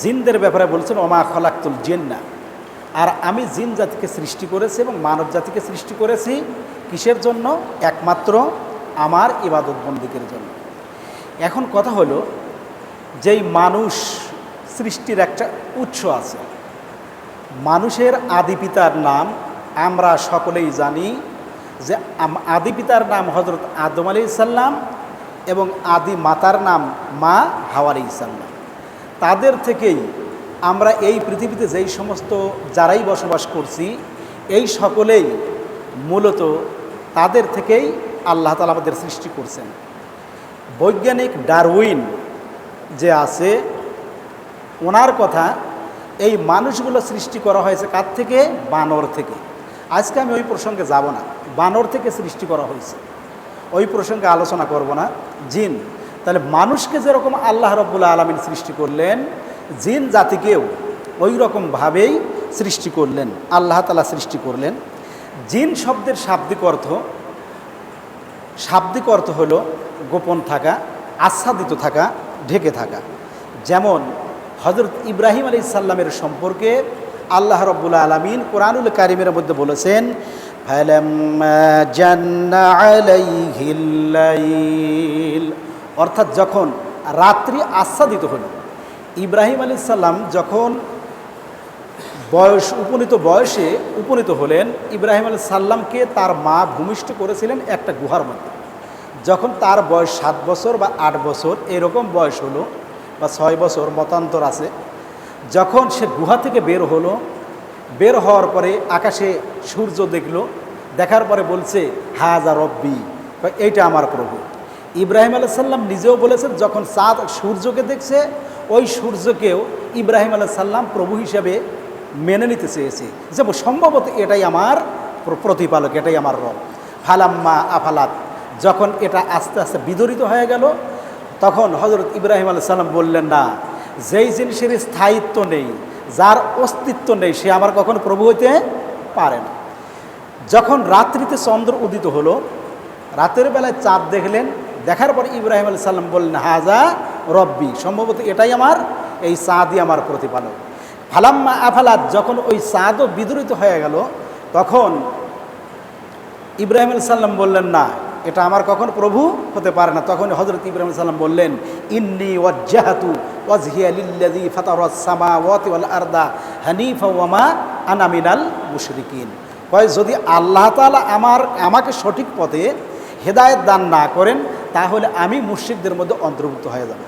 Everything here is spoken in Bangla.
জিনদের ব্যাপারে বলছেন, ওমা খলাক্তুল জিন্না। আর আমি জিন জাতিকে সৃষ্টি করেছি এবং মানব জাতিকে সৃষ্টি করেছি কিসের জন্য? একমাত্র আমার ইবাদত বন্দিকের জন্য। এখন কথা হলো, যেই মানুষ সৃষ্টির একটা উৎস আছে, মানুষের আদি পিতার নাম আমরা সকলেই জানি যে আদি পিতার নাম হজরত আদম আলি সাল্লাম এবং আদি মাতার নাম মা হাওয়ার ইসাল্লাম তাদের থেকেই আমরা এই পৃথিবীতে যেই সমস্ত যারাই বসবাস করছি, এই সকলেই মূলত তাদের থেকেই আল্লাহ তালা আমাদের সৃষ্টি করছেন। বৈজ্ঞানিক ডারউইন যে আছে, ওনার কথা, এই মানুষগুলো সৃষ্টি করা হয়েছে কার থেকে? বানর থেকে। আজকে আমি ওই প্রসঙ্গে যাব না। বানর থেকে সৃষ্টি করা হয়েছে। ওই প্রসঙ্গে আলোচনা করব না। জিন তাহলে মানুষকে যেরকম আল্লাহ রব্বুল্লা আলমিন সৃষ্টি করলেন জিন জাতিকেও ওই রকমভাবেই সৃষ্টি করলেন আল্লাহ তালা সৃষ্টি করলেন জিন শব্দের শাব্দিক অর্থ শাব্দিক অর্থ হলো গোপন থাকা আচ্ছাদিত থাকা ঢেকে থাকা যেমন হজরত ইব্রাহিম আলী সাল্লামের সম্পর্কে আল্লাহ রব্বুল আলমিন কোরআনুল কারিমের মধ্যে বলেছেন فَلَمَّا جَنَّ عَلَيْهِ اللَّيْلُ অর্থাৎ যখন রাত্রি আচ্ছাদিত হলো, ইব্রাহিম আলী সাল্লাম যখন বয়স, উপনীত বয়সে উপনীত হলেন, ইব্রাহিম আলী সাল্লামকে তার মা ভূমিষ্ঠ করেছিলেন একটা গুহার মধ্যে। যখন তার বয়স সাত বছর বা আট বছর, এরকম বয়স হলো বা ছয় বছর মতান্তর আছে, যখন সে গুহা থেকে বের হলো, বের হওয়ার পরে আকাশে সূর্য দেখল, দেখার পরে বলছে, হাজা রব্বি এইটা আমার প্রভু ইব্রাহিম আলাহ সাল্লাম নিজেও বলেছেন, যখন চাঁদ সূর্যকে দেখছে, ওই সূর্যকেও ইব্রাহিম আলাহ সাল্লাম প্রভু হিসেবে মেনে নিতে চেয়েছে। যে সম্ভবত এটাই আমার প্রতিপালক, এটাই আমার রব। ফালাম্মা আফালাত, যখন এটা আস্তে আস্তে বিদরিত হয়ে গেল, তখন হজরত ইব্রাহিম আলাহ সাল্লাম বললেন, না, যেই জিনিসের স্থায়িত্ব নেই, যার অস্তিত্ব নেই, সে আমার কখনো প্রভু হইতে পারে না। যখন রাত্রিতে চন্দ্র উদিত হলো, রাতের বেলায় চাঁদ দেখলেন দেখার পর ইব্রাহিম আলী সাল্লাম বললেন, হাজা রব্বি। সম্ভবত এটাই আমার, এই চাঁদই আমার প্রতিপালক। ফালাম্মা আফালাত, যখন ওই চাঁদও বিদরিত হয়ে গেল, তখন ইব্রাহিম আলী সাল্লাম বললেন, না, এটা আমার কখন প্রভু হতে পারে না। তখন হজরত ইব্রাহিম সাল্লাম বললেন, ইন্নি ওয়াজ্জাহাতু ওয়াজহিয়া লিল্লাযী ফাতারাস সামাওয়াতি ওয়াল আরদা হানিফা আনা মিনাল মুশরিকিন। কয়, যদি আল্লাহ আমার, আমাকে সঠিক পথে হেদায়েত দান না করেন তাহলে আমি মুর্শিদদের মধ্যে অন্তর্ভুক্ত হয়ে যাব।